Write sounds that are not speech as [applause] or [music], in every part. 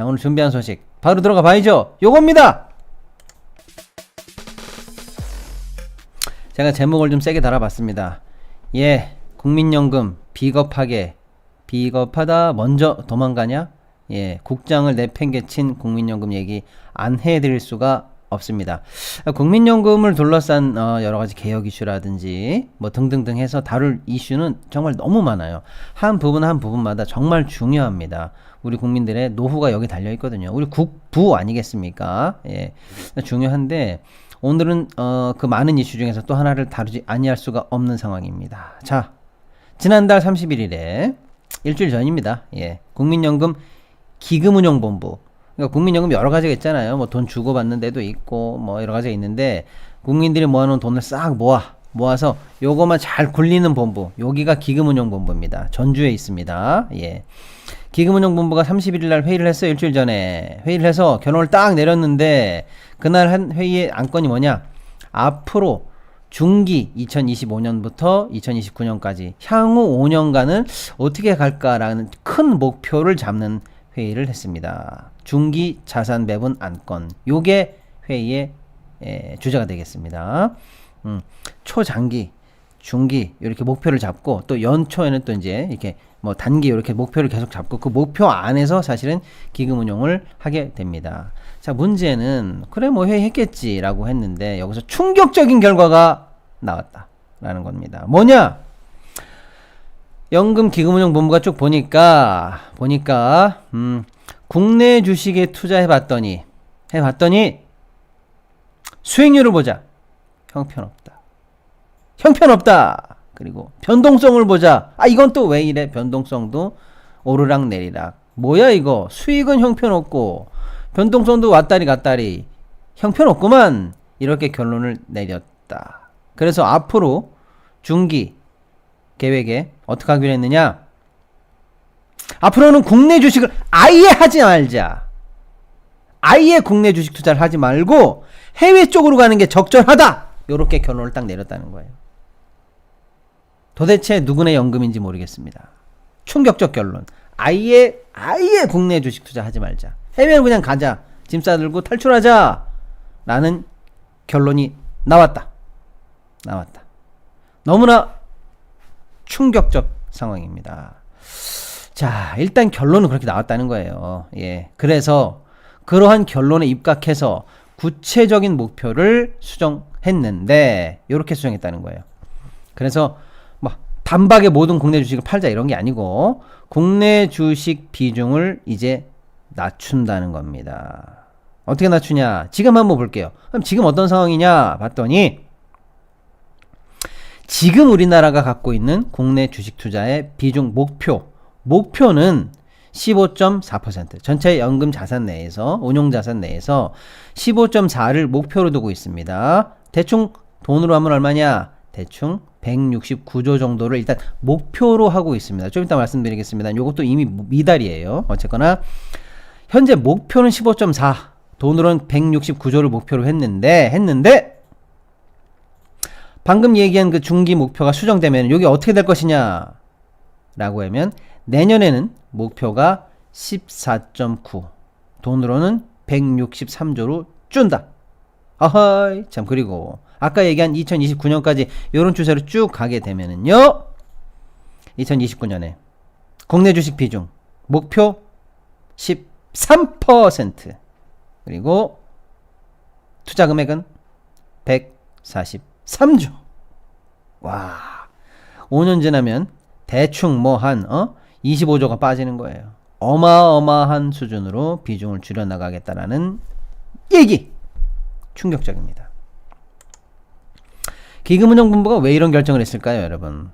자, 오늘 준비한 소식 바로 들어가 봐야죠. 요겁니다. 제가 제목을 좀 세게 달아봤습니다. 예, 국민연금 비겁하게 비겁하다 먼저 도망가냐? 예, 국장을 내팽개친 국민연금 얘기 안 해드릴 수가 없습니다. 국민연금을 둘러싼 어, 여러 가지 개혁 이슈라든지 뭐 등등등 해서 다룰 이슈는 정말 너무 많아요. 한 부분 한 부분마다 정말 중요합니다. 우리 국민들의 노후가 여기 달려 있거든요. 우리 국부 아니겠습니까? 예, 중요한데 오늘은 어, 그 많은 이슈 중에서 또 하나를 다루지 아니할 수가 없는 상황입니다. 자, 지난달 31일에 일주일 전입니다. 예, 국민연금 기금운용본부. 그러니까 국민연금 여러 가지가 있잖아요. 뭐 돈 주고 받는 데도 있고 뭐 여러 가지가 있는데 국민들이 모아놓은 돈을 싹 모아 모아서 요거만 잘 굴리는 본부. 여기가 기금운용본부입니다. 전주에 있습니다. 예. 기금운용본부가 31일 날 회의를 했어요. 일주일 전에. 회의를 해서 결론을 딱 내렸는데 그날 한 회의의 안건이 뭐냐? 앞으로 중기 2025년부터 2029년까지 향후 5년간은 어떻게 갈까라는 큰 목표를 잡는 회의를 했습니다. 중기 자산 배분 안건. 요게 회의의 에, 주제가 되겠습니다. 음, 초장기, 중기 이렇게 목표를 잡고 또 연초에는 또 이제 이렇게 뭐 단기 이렇게 목표를 계속 잡고 그 목표 안에서 사실은 기금 운용을 하게 됩니다. 자, 문제는 그래 뭐 회의했겠지라고 했는데 여기서 충격적인 결과가 나왔다라는 겁니다. 뭐냐? 연금 기금운용 본부가 쭉 보니까 보니까 음, 국내 주식에 투자해 봤더니 해 봤더니 수익률을 보자. 형편없다. 형편없다. 그리고 변동성을 보자. 아 이건 또 왜 이래? 변동성도 오르락 내리락. 뭐야 이거? 수익은 형편없고 변동성도 왔다리 갔다리. 형편없구만. 이렇게 결론을 내렸다. 그래서 앞으로 중기 계획에 어떻게 하기로 했느냐? 앞으로는 국내 주식을 아예 하지 말자. 아예 국내 주식 투자를 하지 말고 해외 쪽으로 가는 게 적절하다. 이렇게 결론을 딱 내렸다는 거예요. 도대체 누구네 연금인지 모르겠습니다. 충격적 결론. 아예 아예 국내 주식 투자하지 말자. 해외로 그냥 가자. 짐 싸들고 탈출하자. 라는 결론이 나왔다. 나왔다. 너무나 충격적 상황입니다. 자, 일단 결론은 그렇게 나왔다는 거예요. 예. 그래서 그러한 결론에 입각해서 구체적인 목표를 수정했는데 이렇게 수정했다는 거예요. 그래서 뭐 단박에 모든 국내 주식을 팔자 이런 게 아니고 국내 주식 비중을 이제 낮춘다는 겁니다. 어떻게 낮추냐? 지금 한번 볼게요. 그럼 지금 어떤 상황이냐? 봤더니 지금 우리나라가 갖고 있는 국내 주식 투자의 비중 목표 목표는 15.4% 전체 연금 자산 내에서 운용 자산 내에서 15.4를 목표로 두고 있습니다. 대충 돈으로 하면 얼마냐? 대충 169조 정도를 일단 목표로 하고 있습니다. 좀 이따 말씀드리겠습니다. 이것도 이미 미달이에요. 어쨌거나 현재 목표는 15.4 돈으로는 169조를 목표로 했는데 했는데 방금 얘기한 그 중기 목표가 수정되면 여기 어떻게 될 것이냐? 라고 하면 내년에는 목표가 14.9 돈으로는 163조로 준다. 아하이 참 그리고 아까 얘기한 2029년까지 이런 추세로 쭉 가게 되면은요 2029년에 국내 주식 비중 목표 13% 그리고 투자 금액은 143조 와 5년 지나면 대충 뭐한 어? 25조가 빠지는 거예요. 어마어마한 수준으로 비중을 줄여 나가겠다라는 얘기. 충격적입니다. 기금운용본부가 왜 이런 결정을 했을까요, 여러분?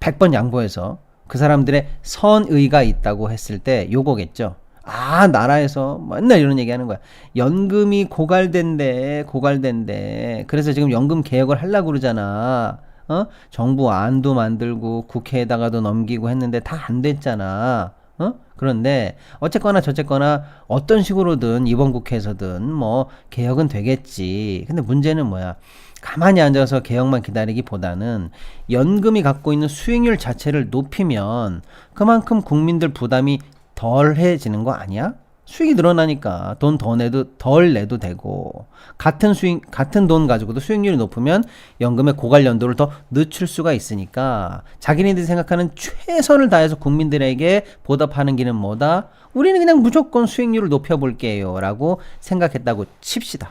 100번 양보해서 그 사람들의 선의가 있다고 했을 때 요거겠죠. 아, 나라에서 맨날 이런 얘기 하는 거야. 연금이 고갈된대, 고갈된대. 그래서 지금 연금 개혁을 하려고 그러잖아. 어? 정부 안도 만들고 국회에다가도 넘기고 했는데 다 안 됐잖아. 어? 그런데 어쨌거나 저쨌거나 어떤 식으로든 이번 국회에서든 뭐 개혁은 되겠지. 근데 문제는 뭐야? 가만히 앉아서 개혁만 기다리기보다는 연금이 갖고 있는 수익률 자체를 높이면 그만큼 국민들 부담이 덜해지는 거 아니야? 수익이 늘어나니까 돈 더 내도 덜 내도 되고 같은 수익 같은 돈 가지고도 수익률이 높으면 연금의 고갈 연도를 더 늦출 수가 있으니까 자기네들이 생각하는 최선을 다해서 국민들에게 보답하는 길은 뭐다? 우리는 그냥 무조건 수익률을 높여볼게요라고 생각했다고 칩시다.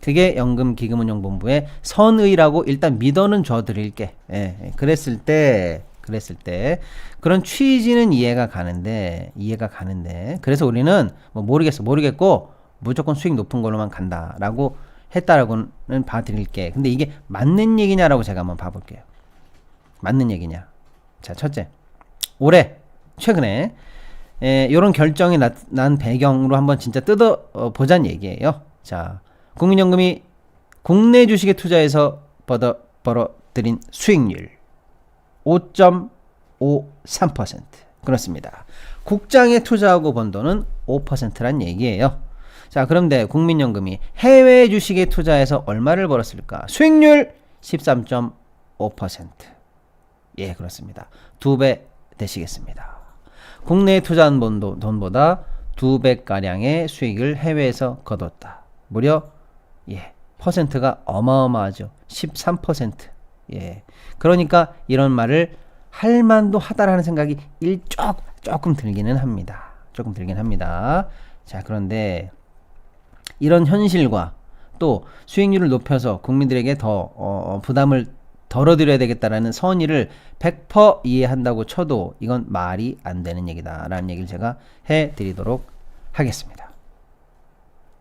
그게 연금기금운용본부의 선의라고 일단 믿어는 줘드릴게. 예, 예. 그랬을 때, 그랬을 때 그런 취지는 이해가 가는데 이해가 가는데 그래서 우리는 뭐 모르겠어 모르겠고 무조건 수익 높은 걸로만 간다라고 했다라고는 봐드릴게. 근데 이게 맞는 얘기냐라고 제가 한번 봐볼게요. 맞는 얘기냐? 자, 첫째, 올해 최근에 에, 이런 결정이 나, 난 배경으로 한번 진짜 뜯어 어, 얘기예요. 자, 국민연금이 국내 주식에 투자해서 벌어, 벌어들인 수익률 5.53% 그렇습니다. 국장에 투자하고 번 돈은 5%란 얘기예요. 자, 그런데 국민연금이 해외 주식에 투자해서 얼마를 벌었을까? 수익률 13.5%. 예, 그렇습니다. 두 배 되시겠습니다. 국내에 투자한 돈보다 두 배가량의 수익을 해외에서 거뒀다. 무려, 예, 퍼센트가 어마어마하죠. 13%. 예. 그러니까 이런 말을 할 만도 하다라는 생각이 일쪽 조금 들기는 합니다. 조금 들긴 합니다. 자, 그런데 이런 현실과 또 수익률을 높여서 국민들에게 더 어, 부담을 덜어드려야 되겠다라는 선의를 100% 이해한다고 쳐도 이건 말이 안 되는 얘기다라는 얘기를 제가 해드리도록 하겠습니다.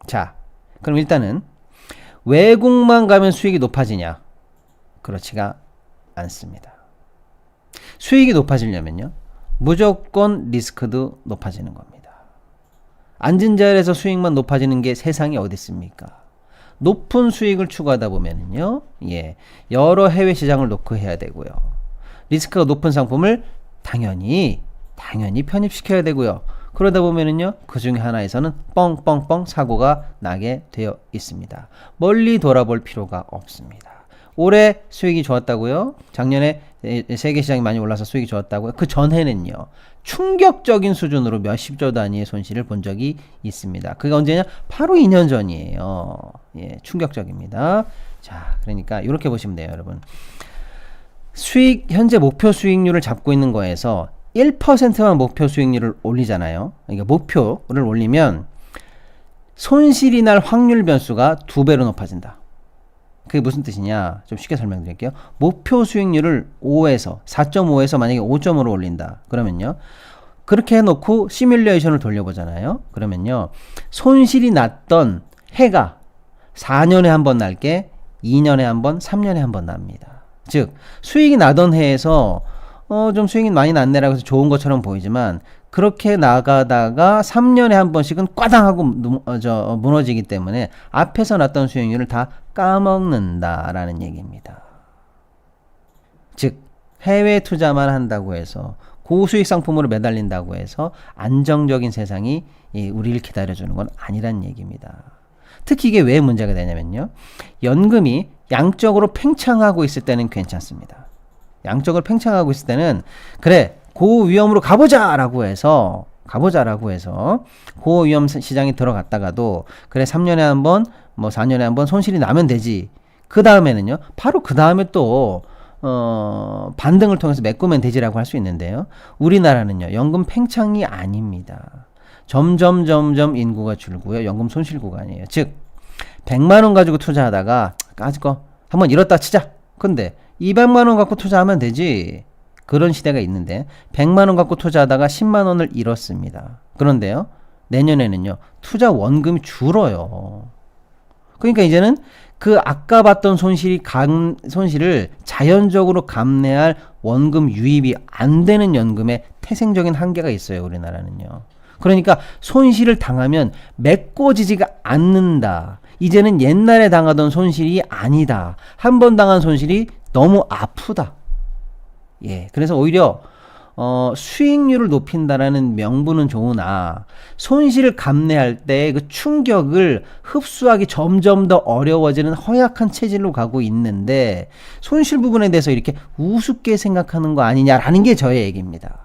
자, 그럼 일단은 외국만 가면 수익이 높아지냐? 그렇지가 않습니다. 수익이 높아지려면요, 무조건 리스크도 높아지는 겁니다. 앉은 자리에서 수익만 높아지는 게 세상에 어디 있습니까? 높은 수익을 추구하다 보면은요, 예, 여러 해외 시장을 놓고 해야 되고요. 리스크가 높은 상품을 당연히, 당연히 편입시켜야 되고요. 그러다 보면은요, 그 중에 하나에서는 뻥뻥뻥 사고가 나게 되어 있습니다. 멀리 돌아볼 필요가 없습니다. 올해 수익이 좋았다고요? 작년에 에, 세계 시장이 많이 올라서 수익이 좋았다고요? 그 전해는요. 충격적인 수준으로 몇십조 단위의 손실을 본 적이 있습니다. 그게 언제냐? 바로 2년 전이에요. 예, 충격적입니다. 자, 그러니까 이렇게 보시면 돼요, 여러분. 수익 현재 목표 수익률을 잡고 있는 거에서 1%만 목표 수익률을 올리잖아요. 그러니까 목표를 올리면 손실이 날 확률 변수가 두 배로 높아진다. 그게 무슨 뜻이냐? 좀 쉽게 설명드릴게요. 목표 수익률을 5에서 4.5에서 만약에 5점으로 올린다. 그러면요. 그렇게 해놓고 시뮬레이션을 돌려보잖아요. 그러면요. 손실이 났던 해가 4년에 한 번 날 게 2년에 한 번, 3년에 한 번 납니다. 즉 수익이 나던 해에서 어 좀 수익이 많이 났네라고 해서 좋은 것처럼 보이지만 그렇게 나가다가 3년에 한 번씩은 꽈당하고 누- 어, 저, 어, 무너지기 때문에 앞에서 났던 수익률을 다 까먹는다라는 얘기입니다. 즉 해외 투자만 한다고 해서 고수익 상품으로 매달린다고 해서 안정적인 세상이 이 우리를 기다려주는 건 아니란 얘기입니다. 특히 이게 왜 문제가 되냐면요. 연금이 양적으로 팽창하고 있을 때는 괜찮습니다. 양적으로 팽창하고 있을 때는 그래 고위험으로 가보자라고 해서 가보자라고 해서 고위험 시- 시장에 들어갔다가도 그래 3년에 한번 뭐 4년에 한 번 손실이 나면 되지. 그 다음에는요. 바로 그 다음에 또 어, 반등을 통해서 메꾸면 되지라고 할 수 있는데요. 우리나라는요. 연금 팽창이 아닙니다. 점점 점점 인구가 줄고요. 연금 손실 구간이에요. 즉 100만 원 가지고 투자하다가 까짓 거 한번 잃었다 치자. 근데 200만 원 갖고 투자하면 되지. 그런 시대가 있는데 100만 원 갖고 투자하다가 10만 원을 잃었습니다. 그런데요. 내년에는요. 투자 원금이 줄어요. 그러니까 이제는 그 아까 봤던 손실이 감, 손실을 자연적으로 감내할 원금 유입이 안 되는 연금의 태생적인 한계가 있어요. 우리나라는요. 그러니까 손실을 당하면 메꿔지지가 않는다. 이제는 옛날에 당하던 손실이 아니다. 한 번 당한 손실이 너무 아프다. 예. 그래서 오히려 어, 수익률을 높인다라는 명분은 좋으나 손실을 감내할 때 그 충격을 흡수하기 점점 더 어려워지는 허약한 체질로 가고 있는데 손실 부분에 대해서 이렇게 우습게 생각하는 거 아니냐라는 게 저의 얘기입니다.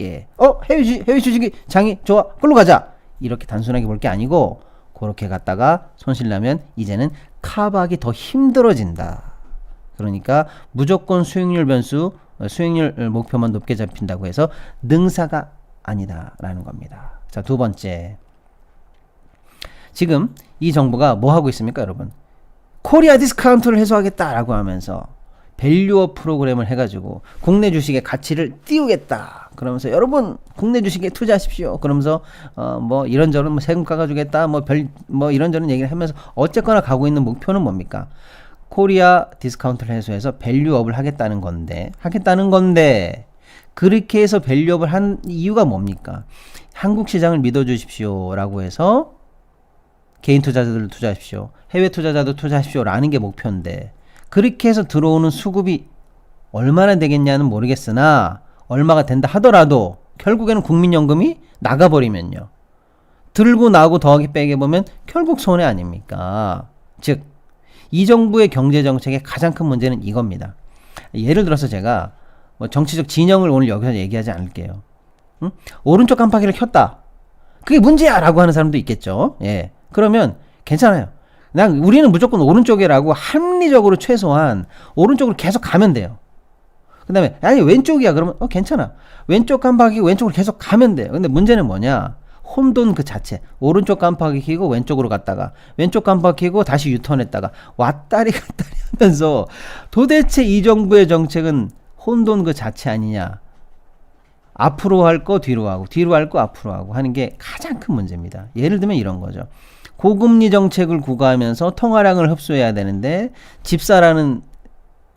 예. 어, 해외 주식, 해외 주식이 장이 좋아. 끌로 가자. 이렇게 단순하게 볼 게 아니고 그렇게 갔다가 손실 나면 이제는 카박이 더 힘들어진다. 그러니까 무조건 수익률 변수, 어, 수익률 목표만 높게 잡힌다고 해서 능사가 아니다라는 겁니다. 자, 두 번째. 지금 이 정부가 뭐 하고 있습니까, 여러분? 코리아 디스카운트를 해소하겠다라고 하면서 밸류업 프로그램을 해가지고 국내 주식의 가치를 띄우겠다. 그러면서 여러분 국내 주식에 투자하십시오. 그러면서 어 뭐 이런저런 뭐 세금 깎아주겠다. 뭐별뭐 이런저런 얘기를 하면서 어쨌거나 가고 있는 목표는 뭡니까? 코리아 디스카운트를 해소해서 밸류업을 하겠다는 건데 하겠다는 건데 그렇게 해서 밸류업을 한 이유가 뭡니까? 한국 시장을 믿어주십시오라고 해서 개인 투자자들도 투자하십시오. 해외 투자자도 투자하십시오라는 게 목표인데 그렇게 해서 들어오는 수급이 얼마나 되겠냐는 모르겠으나 얼마가 된다 하더라도 결국에는 국민연금이 나가버리면요. 들고 나고 더하기 빼기 보면 결국 손해 아닙니까? 즉, 이 정부의 경제 정책의 가장 큰 문제는 이겁니다. 예를 들어서 제가 뭐 정치적 진영을 오늘 여기서 얘기하지 않을게요. 응? 오른쪽 깜빡이를 켰다. 그게 문제야라고 하는 사람도 있겠죠. 예. 그러면 괜찮아요. 난 우리는 무조건 오른쪽이라고 합리적으로 최소한 오른쪽으로 계속 가면 돼요. 그 다음에 아니 왼쪽이야 그러면 어 괜찮아. 왼쪽 깜빡이 왼쪽으로 계속 가면 돼요. 근데 문제는 뭐냐? 혼돈 그 자체. 오른쪽 깜빡이 켜고 왼쪽으로 갔다가 왼쪽 깜빡이 켜고 다시 유턴했다가 왔다리 갔다리 [laughs] 하면서 도대체 이 정부의 정책은 혼돈 그 자체 아니냐? 앞으로 할 거 뒤로 하고 뒤로 할 거 앞으로 하고 하는 게 가장 큰 문제입니다. 예를 들면 이런 거죠. 고금리 정책을 구가하면서 통화량을 흡수해야 되는데 집사라는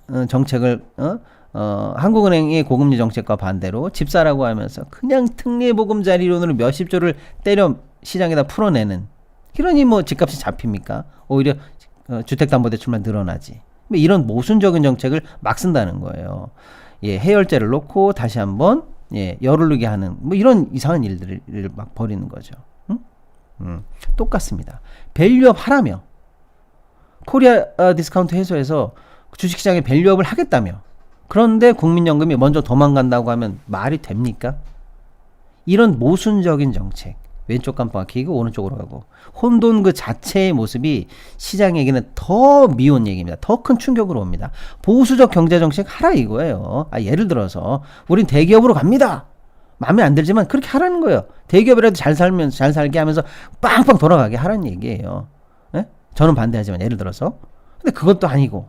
어, 정책을 어? 어, 한국은행의 고금리 정책과 반대로 집사라고 하면서 그냥 특례 보금자리론으로 몇십 조를 때려 시장에다 풀어내는 그러니 뭐 집값이 잡힙니까? 오히려 어, 주택담보대출만 늘어나지. 뭐 이런 모순적인 정책을 막 쓴다는 거예요. 예, 해열제를 놓고 다시 한번 예, 열을 누게 하는 뭐 이런 이상한 일들을 막 벌이는 거죠. 응? 음, 똑같습니다. 밸류업 하라며 코리아 어, 디스카운트 해소해서 주식시장에 밸류업을 하겠다며 그런데 국민연금이 먼저 도망간다고 하면 말이 됩니까? 이런 모순적인 정책 왼쪽 깜빡 키고 오른쪽으로 가고 혼돈 그 자체의 모습이 시장에게는 더 미운 얘기입니다. 더 큰 충격으로 옵니다. 보수적 경제 정책 하라 이거예요. 아, 예를 들어서 우린 대기업으로 갑니다. 마음에 안 들지만 그렇게 하라는 거예요. 대기업이라도 잘 살면 잘 살게 하면서 빵빵 돌아가게 하라는 얘기예요. 예? 저는 반대하지만 예를 들어서 근데 그것도 아니고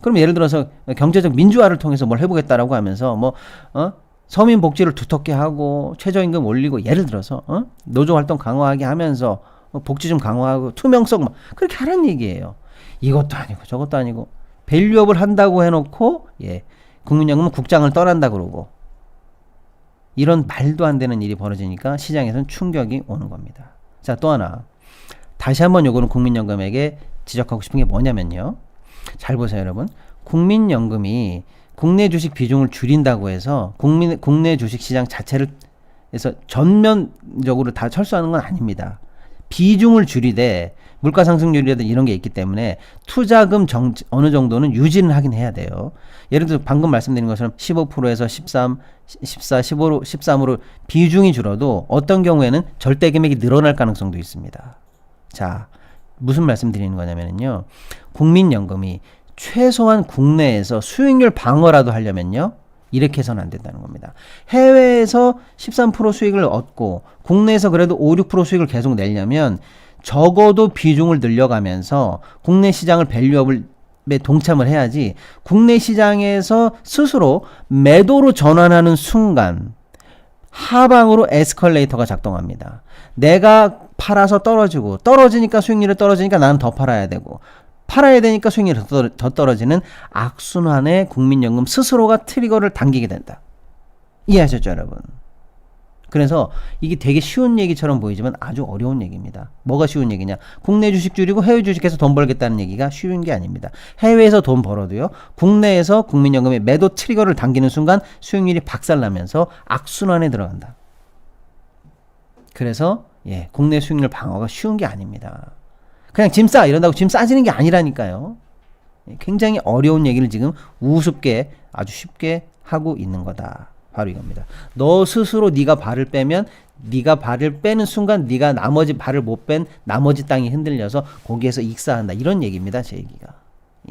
그럼 예를 들어서 경제적 민주화를 통해서 뭘 해보겠다라고 하면서 뭐 어? 서민 복지를 두텁게 하고 최저임금 올리고 예를 들어서 어? 노조 활동 강화하게 하면서 어, 복지 좀 강화하고 투명성 막 그렇게 하라는 얘기예요. 이것도 아니고 저것도 아니고 밸류업을 한다고 해놓고 예 국민연금은 국장을 떠난다 그러고 이런 말도 안 되는 일이 벌어지니까 시장에서는 충격이 오는 겁니다. 자 또 하나 다시 한번 요거는 국민연금에게 지적하고 싶은 게 뭐냐면요. 잘 보세요, 여러분. 국민연금이 국내 주식 비중을 줄인다고 해서 국민 국내 주식 시장 자체를 해서 전면적으로 다 철수하는 건 아닙니다. 비중을 줄이되 물가 상승률이라든 이런 게 있기 때문에 투자금 정, 어느 정도는 유지는 하긴 해야 돼요. 예를 들어 방금 말씀드린 것처럼 15%에서 13, 14, 15로 13으로 비중이 줄어도 어떤 경우에는 절대 금액이 늘어날 가능성도 있습니다. 자, 무슨 말씀 드리는 거냐면요. 국민연금이 최소한 국내에서 수익률 방어라도 하려면요. 이렇게 해서는 안 된다는 겁니다. 해외에서 13% 수익을 얻고 국내에서 그래도 5, 6% 수익을 계속 내려면 적어도 비중을 늘려가면서 국내 시장을 밸류업을 에 동참을 해야지 국내 시장에서 스스로 매도로 전환하는 순간 하방으로 에스컬레이터가 작동합니다. 내가 팔아서 떨어지고 떨어지니까 수익률이 떨어지니까 나는 더 팔아야 되고 팔아야 되니까 수익률이 더, 떨어- 더 떨어지는 악순환에 국민연금 스스로가 트리거를 당기게 된다. 이해하셨죠, 여러분? 그래서 이게 되게 쉬운 얘기처럼 보이지만 아주 어려운 얘기입니다. 뭐가 쉬운 얘기냐? 국내 주식 줄이고 해외 주식에서 돈 벌겠다는 얘기가 쉬운 게 아닙니다. 해외에서 돈 벌어도요, 국내에서 국민연금의 매도 트리거를 당기는 순간 수익률이 박살나면서 악순환에 들어간다. 그래서 예, 국내 수익률 방어가 쉬운 게 아닙니다. 그냥 짐 싸 이런다고 짐 싸지는 게 아니라니까요. 예, 굉장히 어려운 얘기를 지금 우습게 아주 쉽게 하고 있는 거다. 바로 이겁니다. 너 스스로 네가 발을 빼면 네가 발을 빼는 순간 네가 나머지 발을 못 뺀 나머지 땅이 흔들려서 거기에서 익사한다. 이런 얘기입니다. 제 얘기가.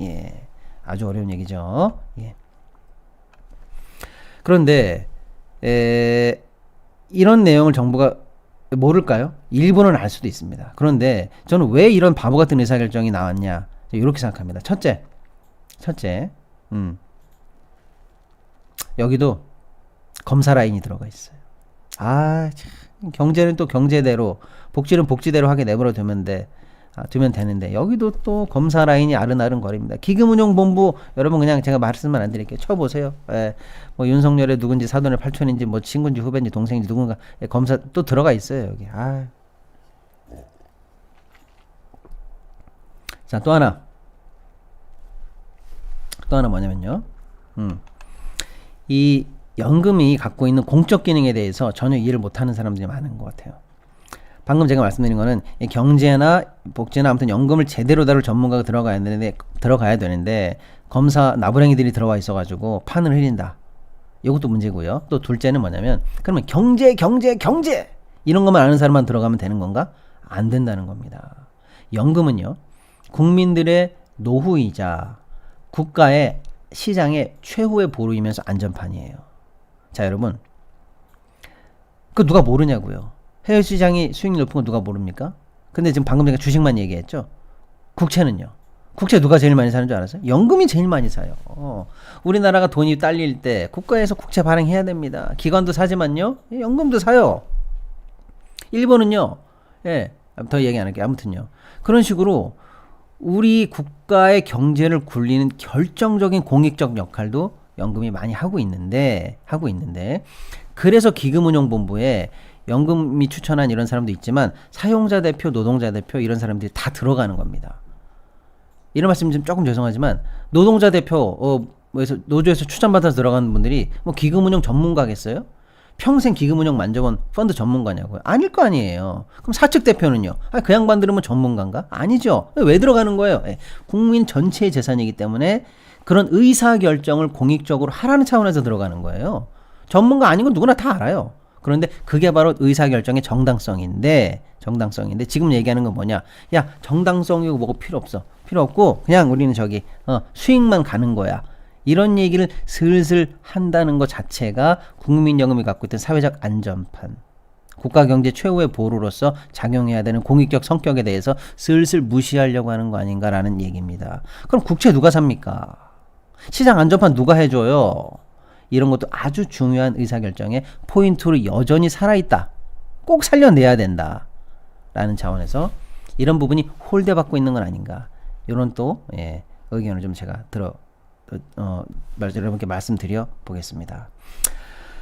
예. 아주 어려운 얘기죠. 예. 그런데 에, 이런 내용을 정부가 모를까요? 일부는 알 수도 있습니다. 그런데 저는 왜 이런 바보 같은 의사결정이 나왔냐? 이렇게 생각합니다. 첫째, 첫째, 음, 여기도 검사 라인이 들어가 있어요. 아, 참, 경제는 또 경제대로, 복지는 복지대로 하게 내버려 두면 돼. 아, 두면 되는데 여기도 또 검사 라인이 아른아른 거립니다. 기금운용본부 여러분 그냥 제가 말씀만 안 드릴게요. 쳐보세요. 예, 뭐 윤석열의 누군지 사돈의 팔촌인지 뭐 친구인지 후배인지 동생인지 누군가 예, 검사 또 들어가 있어요 여기. 아. 자또 하나 또 하나 뭐냐면요. 음. 이 연금이 갖고 있는 공적 기능에 대해서 전혀 이해를 못하는 사람들이 많은 것 같아요. 방금 제가 말씀드린 거는 이 경제나 복지나 아무튼 연금을 제대로 다룰 전문가가 들어가야 되는데 들어가야 되는데 검사 나부랭이들이 들어와 있어가지고 판을 흐린다. 이것도 문제고요. 또 둘째는 뭐냐면 그러면 경제 경제 경제 이런 것만 아는 사람만 들어가면 되는 건가? 안 된다는 겁니다. 연금은요 국민들의 노후이자 국가의 시장의 최후의 보루이면서 안전판이에요. 자 여러분 그 누가 모르냐고요. 해외 시장이 수익률 높은 거 누가 모릅니까? 근데 지금 방금 제가 주식만 얘기했죠. 국채는요. 국채 누가 제일 많이 사는 줄 알았어요? 연금이 제일 많이 사요. 어. 우리나라가 돈이 딸릴 때 국가에서 국채 발행해야 됩니다. 기관도 사지만요. 예, 연금도 사요. 일본은요. 예. 더 얘기 안 할게요. 아무튼요. 그런 식으로 우리 국가의 경제를 굴리는 결정적인 공익적 역할도 연금이 많이 하고 있는데 하고 있는데 그래서 기금운용본부에 연금이 추천한 이런 사람도 있지만 사용자 대표, 노동자 대표 이런 사람들이 다 들어가는 겁니다. 이런 말씀 좀 조금 죄송하지만 노동자 대표 어 뭐에서 노조에서 추천받아서 들어가는 분들이 뭐 기금운용 전문가겠어요? 평생 기금운용 만져본 펀드 전문가냐고요? 아닐 거 아니에요. 그럼 사측 대표는요? 아, 그 양반들은 뭐 전문가인가? 아니죠. 왜 들어가는 거예요? 예, 국민 전체의 재산이기 때문에 그런 의사 결정을 공익적으로 하라는 차원에서 들어가는 거예요. 전문가 아닌 건 누구나 다 알아요. 그런데 그게 바로 의사 결정의 정당성인데 정당성인데 지금 얘기하는 건 뭐냐? 야 정당성이고 뭐고 필요 없어. 필요 없고 그냥 우리는 저기 어, 수익만 가는 거야. 이런 얘기를 슬슬 한다는 것 자체가 국민연금이 갖고 있던 사회적 안전판, 국가 경제 최후의 보루로서 작용해야 되는 공익적 성격에 대해서 슬슬 무시하려고 하는 거 아닌가라는 얘기입니다. 그럼 국채 누가 삽니까? 시장 안전판 누가 해줘요? 이런 것도 아주 중요한 의사결정의 포인트로 여전히 살아있다. 꼭 살려내야 된다. 라는 차원에서 이런 부분이 홀대받고 있는 건 아닌가. 이런 또, 예, 의견을 좀 제가 들어, 어, 말- 여러분께 말씀드려 보겠습니다.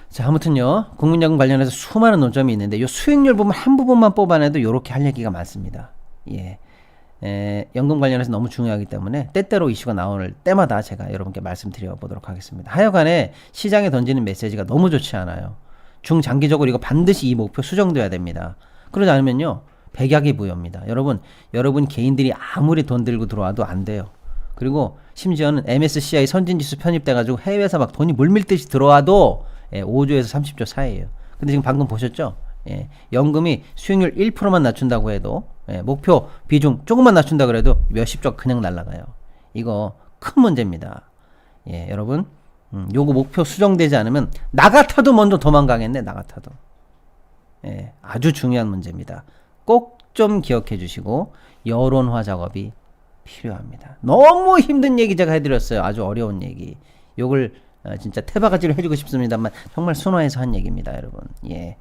자, 아무튼요, 국민연금 관련해서 수많은 논점이 있는데, 이 수익률 부분 한 부분만 뽑아내도 이렇게 할 얘기가 많습니다. 예. 에, 연금 관련해서 너무 중요하기 때문에 때때로 이슈가 나올 때마다 제가 여러분께 말씀드려 보도록 하겠습니다. 하여간에 시장에 던지는 메시지가 너무 좋지 않아요. 중장기적으로 이거 반드시 이 목표 수정돼야 됩니다. 그러지 않으면요, 백약이 부여입니다. 여러분, 여러분 개인들이 아무리 돈 들고 들어와도 안 돼요. 그리고 심지어는 MSCI 선진지수 편입돼가지고 해외에서 막 돈이 물밀듯이 들어와도 예, 5조에서 30조 사이에요. 근데 지금 방금 보셨죠? 예, 연금이 수익률 1%만 낮춘다고 해도 예, 목표 비중 조금만 낮춘다 그래도 몇십 조 그냥 날라가요. 이거 큰 문제입니다. 예, 여러분, 음, 요거 목표 수정되지 않으면 나 같아도 먼저 도망가겠네. 나 같아도. 예, 아주 중요한 문제입니다. 꼭 좀 기억해 주시고 여론화 작업이 필요합니다. 너무 힘든 얘기 제가 해드렸어요. 아주 어려운 얘기. 요걸 어, 진짜 태바가지로 해주고 싶습니다만 정말 순화해서 한 얘기입니다, 여러분. 예.